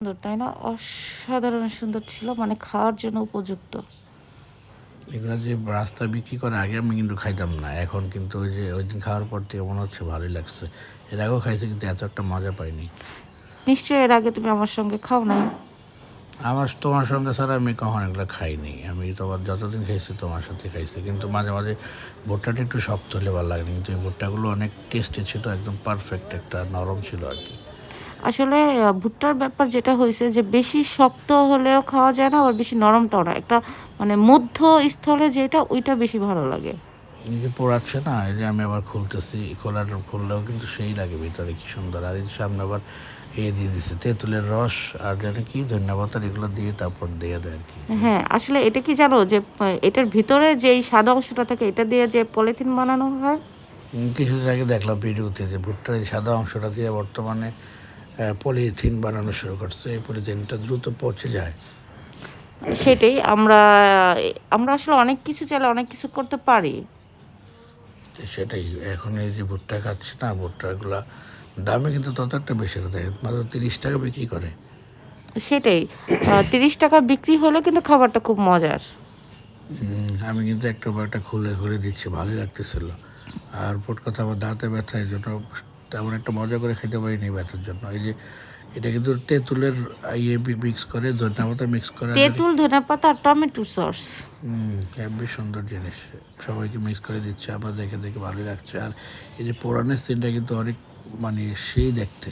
সুন্দর তাই না? অসাধারণ সুন্দর ছিল মানে খাওয়ার জন্য উপযুক্ত। এগুলো যে রাস্তা বিক্রি করে আগে আমি কিন্তু খাইতাম না। এখন কিন্তু ওই যে ওই দিন খাওয়ার পর থেকে মনে হচ্ছে ভালোই লাগছে। এর আগেও খাইছি কিন্তু এত একটা মজা পাইনি। নিশ্চয়ই এর আগে তুমি আমার সঙ্গে খাও নাই। আমার তোমার সঙ্গে ছাড়া আমি কখন এগুলো খাইনি। আমি তোমার যতদিন খাইছি তোমার সাথে খাইছি। কিন্তু মাঝে মাঝে ভুট্টাটা একটু শক্ত হলে ভালো লাগে। কিন্তু এই ভুট্টাগুলো অনেক টেস্টি ছিল, একদম পারফেক্ট একটা নরম ছিল আর কি। আসলে ভুট্টার ব্যাপার যেটা হয়েছে যে বেশি শক্ত হলেও খাওয়া যায় না, আবার বেশি নরমটাও না। একটা মানে মধ্য স্থলে যেটা, ওইটা বেশি ভালো লাগে। এই যে পোড়াচ্ছে না এই যে আমি আবার খুলতেছি খোলাটা খুললেও কিন্তু সেই লাগে ভিতরে কি সুন্দর। আর এই সামনে আবার এ দিয়ে দিচ্ছে তেঁতুলের রস আর যেন কি ধন্যবাদ এগুলো দিয়ে তারপর দিয়ে দেয় আর কি। হ্যাঁ আসলে এটা কি জানো যে এটার ভিতরে যেই সাদা অংশটা থাকে এটা দিয়ে যে পলিথিন বানানো হয়? কিছুদিন আগে দেখলাম ভিডিওতে যে ভুট্টার এই সাদা অংশটা দিয়ে বর্তমানে পলিথিন বানানো শুরু করছে। এই পলিথিনটা দ্রুত পচে যায়। সেটাই আমরা আমরা আসলে অনেক কিছু চাইলে অনেক কিছু করতে পারি। সেটাই এখন এই যে ভুট্টা খাচ্ছে না ভুট্টাগুলা দামে কিন্তু তত একটা বেশি না দেয় মাত্র তিরিশ টাকা বিক্রি করে। সেটাই তিরিশ টাকা বিক্রি হলে কিন্তু খাবারটা খুব মজার। আমি কিন্তু একটা একটা খুলে খুলে দিচ্ছি ভালোই লাগতেছিল। আর পোট কথা আমার দাঁতে ব্যথা এই জন্য তেমন একটা মজা করে খেতে পারিনি ব্যথার জন্য। এই যে এটা কিন্তু তেঁতুলের ইয়ে মিক্স করে ধনিয়া পাতা মিক্স করে। তেঁতুল ধনে পাতা আর টমেটো সস হুম বেশ সুন্দর জিনিস। সবাইকে মিক্স করে দিচ্ছে আমার দেখে দেখে ভালোই লাগছে। আর এই যে পুরানের সিনটা কিন্তু অনেক মানে সেই দেখতে।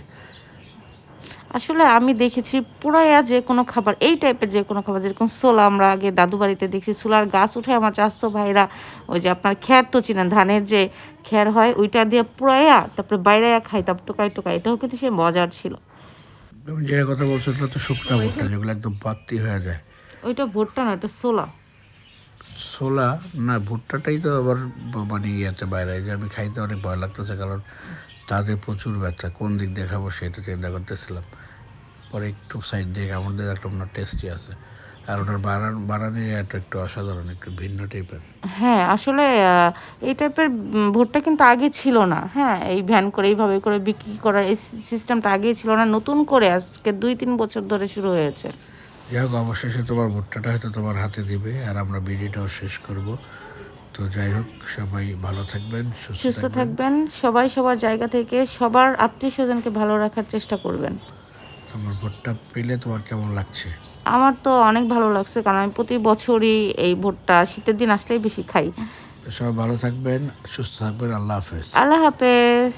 আসলে আমি দেখেছি পুরাইয়া যে কোনো খাবার এই টাইপের যে কোনো খাবার যেরকম সোলা আমরা আগে দাদু বাড়িতে দেখছি সোলার গাছ উঠে আমার চাস্তো ভাইরা ওই যে আপনার খ্যার তো চিনেন ধানের যে খ্যার হয় ওইটা দিয়ে পুরাইয়া তারপরে বাইরে খাইতাম টোকাই টোকাই এটাও কিন্তু সে মজার ছিল। যে কথা বলছো ওটা তো শুকনা ভুট্টা যেগুলো একদম পাত্তি হয়ে যায়। ওইটা ভুট্টা না এটা সোলা ছোলা? না ভুট্টাটাই তো আবার মানে ইয়েতে বাইরে যে আমি খাইতে অনেক ভয় লাগতেছে কারণ তাতে প্রচুর ব্যথা। কোন দিক দেখাবো সেটা চিন্তা করতেছিলাম। পরে একটু সাইড দিয়ে আমাদের দেখলাম না টেস্টি আছে। আর ওটার বানান বানানির একটা একটু অসাধারণ একটু ভিন্ন টাইপের হ্যাঁ আসলে এই টাইপের ভুট্টা কিন্তু আগে ছিল না। হ্যাঁ এই ভ্যান করে এইভাবে করে বিক্রি করার এই সিস্টেমটা আগেই ছিল না নতুন করে আজকে দুই তিন বছর ধরে শুরু হয়েছে। যাই হোক অবশেষে তোমার ভুট্টাটা হয়তো তোমার হাতে দিবে আর আমরা বিডিটাও শেষ করব। তো যাই হোক সবাই ভালো থাকবেন সুস্থ থাকবেন। সবাই সবার জায়গা থেকে সবার আত্মীয় স্বজনকে ভালো রাখার চেষ্টা করবেন। তোমার ভোটটা পেলে তোমার কেমন লাগছে? আমার তো অনেক ভালো লাগছে কারণ আমি প্রতি বছরই এই ভোটটা শীতের দিন আসলেই বেশি খাই। সবাই ভালো থাকবেন সুস্থ থাকবেন আল্লাহ হাফেজ। আল্লাহ হাফেজ।